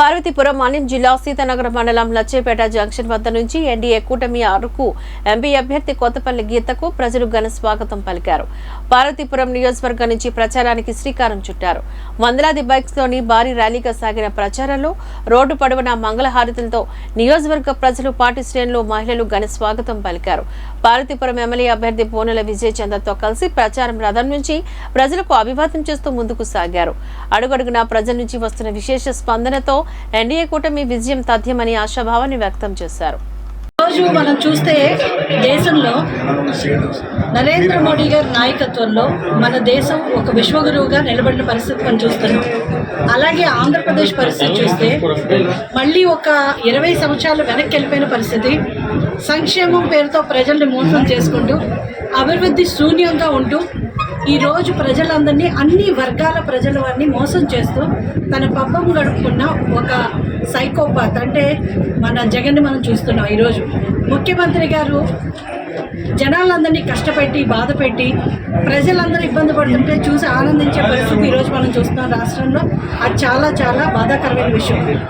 పార్వతీపురం మాన్యం జిల్లా సీతానగరం మండలం లచ్చేపేట జంక్షన్ వద్ద నుంచి ఎన్డీఏ కూటమి అరకు ఎంపీ అభ్యర్థి కొత్తపల్లి గీతకు ప్రజలు ఘన స్వాగతం పలికారు. పార్వతీపురం నియోజకవర్గం నుంచి ప్రచారానికి శ్రీకారం చుట్టారు. వందలాది బైక్స్లోని భారీ ర్యాలీగా సాగిన ప్రచారంలో రోడ్డు పడవన మంగళహారతులతో నియోజకవర్గ ప్రజలు పార్టీ శ్రేణులు మహిళలు ఘన స్వాగతం పలికారు. పార్వతీపురం ఎమ్మెల్యే అభ్యర్థి పోనెల విజయ్ చంద్రతో కలిసి ప్రచారం రథం నుంచి ప్రజలకు అభివాదం చేస్తూ ముందుకు సాగారు. అడుగడుగునా ప్రజల నుంచి వస్తున్న విశేష స్పందనతో ఎన్డీఏ కూటమి విజయం తథ్యమని ఆశాభావాన్ని వ్యక్తం చేశారు. రోజు మనం చూస్తే దేశంలో నరేంద్ర మోడీ గారి నాయకత్వంలో మన దేశం ఒక విశ్వగురువుగా నిలబడిన పరిస్థితి మనం చూస్తున్నాం. అలాగే ఆంధ్రప్రదేశ్ పరిస్థితి చూస్తే మళ్ళీ ఒక ఇరవై సంవత్సరాలు వెనక్కి వెళ్ళిపోయిన పరిస్థితి. సంక్షేమం పేరుతో ప్రజల్ని మోసం చేసుకుంటూ అభివృద్ధి శూన్యంగా ఉంటూ ఈరోజు ప్రజలందరినీ అన్ని వర్గాల ప్రజల వారిని మోసం చేస్తూ తన పబ్బం గడుపుకున్న ఒక సైకోపాత్. అంటే మన జగన్ని మనం చూస్తున్నాం ఈరోజు. ముఖ్యమంత్రి గారు జనాలందరినీ కష్టపెట్టి బాధ పెట్టి ప్రజలందరూ ఇబ్బంది పడుతుంటే చూసి ఆనందించే పరిస్థితి ఈరోజు మనం చూస్తున్నాం రాష్ట్రంలో. అది చాలా చాలా బాధాకరమైన విషయం.